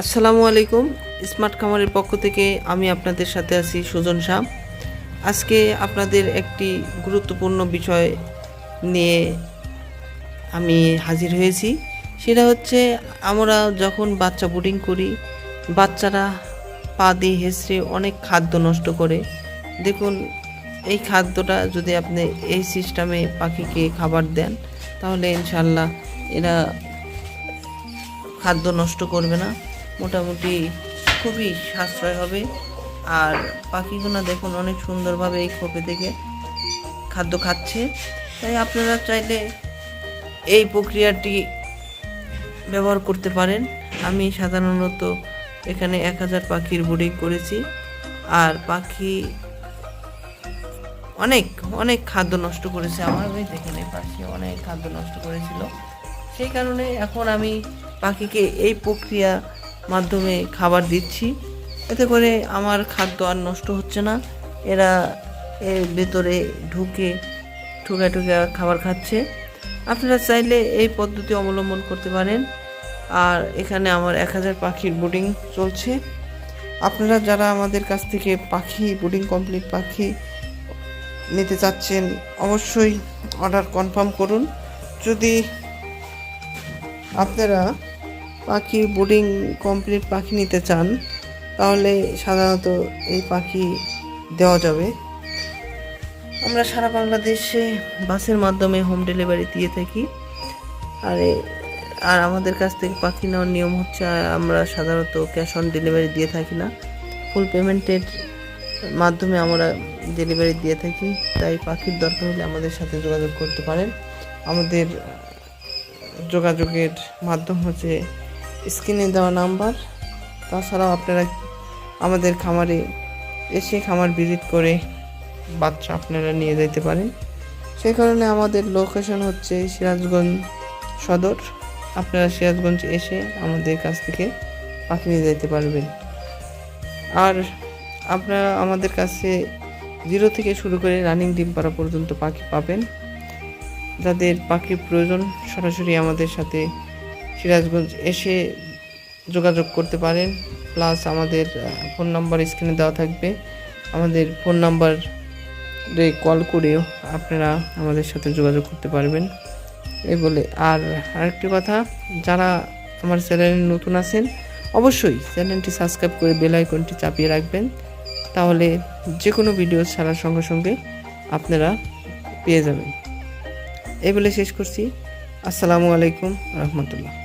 আসসালামু আলাইকুম, স্মার্ট খামারের পক্ষ থেকে আমি আপনাদের সাথে আছি সুজন শাহ। আজকে আপনাদের একটি গুরুত্বপূর্ণ বিষয় নিয়ে আমি হাজির হয়েছি। সেটা হচ্ছে আমরা যখন বাচ্চা বোর্ডিং করি, বাচ্চারা পা দিয়ে হেসড়ে অনেক খাদ্য নষ্ট করে। দেখুন, এই খাদ্যটা যদি আপনি এই সিস্টেমে পাখিকে খাবার দেন, তাহলে ইনশাল্লাহ এরা খাদ্য নষ্ট করবে না। মোটামুটি খুবই সাশ্রয় হবে। আর পাখিগুলো দেখুন, অনেক সুন্দরভাবে এই খোপে থেকে খাদ্য খাচ্ছে। তাই আপনারা চাইলে এই প্রক্রিয়াটি ব্যবহার করতে পারেন। আমি সাধারণত এখানে এক হাজার পাখির বোর্ডিং করেছি। আর পাখি অনেক অনেক খাদ্য নষ্ট করেছে আমার। ওই দেখেন, এই পাখি অনেক খাদ্য নষ্ট করেছিল। সেই কারণে এখন আমি পাখিকে এই প্রক্রিয়া মাধ্যমে খাবার দিচ্ছি। এতে করে আমার খাদ্য আর নষ্ট হচ্ছে না। এরা এর ভেতরে ঢুকে ঠুকা ঠুকা খাবার খাচ্ছে। আপনারা চাইলে এই পদ্ধতি অবলম্বন করতে পারেন। আর এখানে আমার এক হাজার পাখির বোর্ডিং চলছে। আপনারা যারা আমাদের কাছ থেকে পাখি বোর্ডিং কমপ্লিট পাখি নিতে চাচ্ছেন, অবশ্যই অর্ডার কনফার্ম করুন। যদি আপনারা পাখি বোর্ডিং কমপ্লিট পাখি নিতে চান, তাহলে সাধারণত এই পাখি দেওয়া যাবে। আমরা সারা বাংলাদেশে বাসের মাধ্যমে হোম ডেলিভারি দিয়ে থাকি। আর আর আমাদের কাছ থেকে পাখি নেওয়ার নিয়ম হচ্ছে, আমরা সাধারণত ক্যাশ অন ডেলিভারি দিয়ে থাকি না। ফুল পেমেন্টের মাধ্যমে আমরা ডেলিভারি দিয়ে থাকি, তাই পাখির দরকার হলে আমাদের সাথে যোগাযোগ করতে পারেন। আমাদের যোগাযোগের মাধ্যম হচ্ছে স্ক্রিনে দেওয়া নাম্বার। তাছাড়াও আপনারা আমাদের খামারে এসে খামার ভিজিট করে বাচ্চা আপনারা নিয়ে যেতে পারেন। সেই কারণে আমাদের লোকেশন হচ্ছে সিরাজগঞ্জ সদর। আপনারা সিরাজগঞ্জ এসে আমাদের কাছ থেকে পাখি নিয়ে যেতে পারবেন। আর আপনারা আমাদের কাছে জিরো থেকে শুরু করে রানিং ডিম পাড়া পর্যন্ত পাখি পাবেন। যাদের পাখির প্রয়োজন সরাসরি আমাদের সাথে সিরাজগঞ্জ এসে যোগাযোগ করতে পারেন। প্লাস আমাদের ফোন নাম্বার স্ক্রিনে দেওয়া থাকবে। আমাদের ফোন নাম্বার কল করেও আপনারা আমাদের সাথে যোগাযোগ করতে পারবেন। এই বলে আর আরেকটি কথা, যারা আমার চ্যানেলে নতুন আছেন, অবশ্যই চ্যানেলটি সাবস্ক্রাইব করে বেল আইকনটি চাপিয়ে রাখবেন। তাহলে যে কোনো ভিডিও ছাড়ার সঙ্গে সঙ্গে আপনারা পেয়ে যাবেন। এই বলে শেষ করছি। আসসালামু আলাইকুম রহমতুল্লাহ।